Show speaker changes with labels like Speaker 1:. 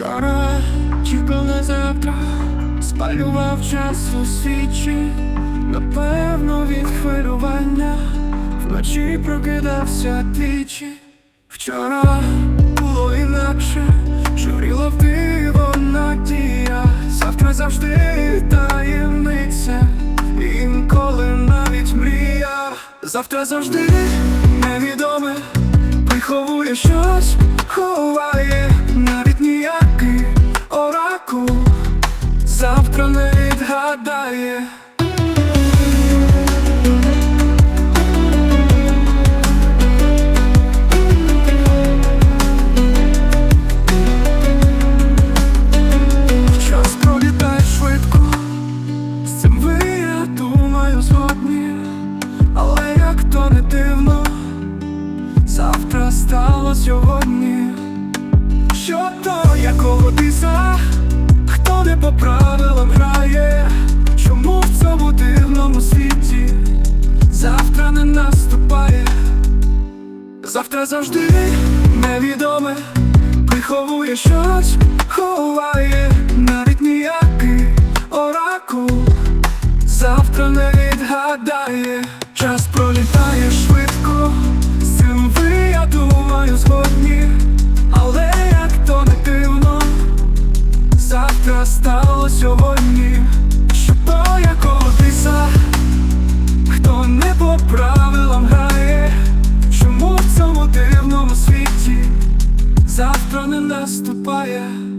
Speaker 1: на завтра, спалював час у свічі, напевно, від хвилювання, вночі прокидався двічі. Вчора було інакше, журіло диво надія, завтра завжди таємниця, інколи навіть мрія, завтра завжди невідоме, приховує щось, ховає завтра не відгадає. Час пролітає швидко, з цим ви, думаю, згодні, але як то не дивно, завтра стало сьогодні. Що то, якого біса, Хто не по правилам грає, чому в цьому дивному світі завтра не наступає, завтра завжди невідоме, приховує щось, ховає. Навіть ніякий оракул завтра не відгадає, час пролітає швидко. засипає.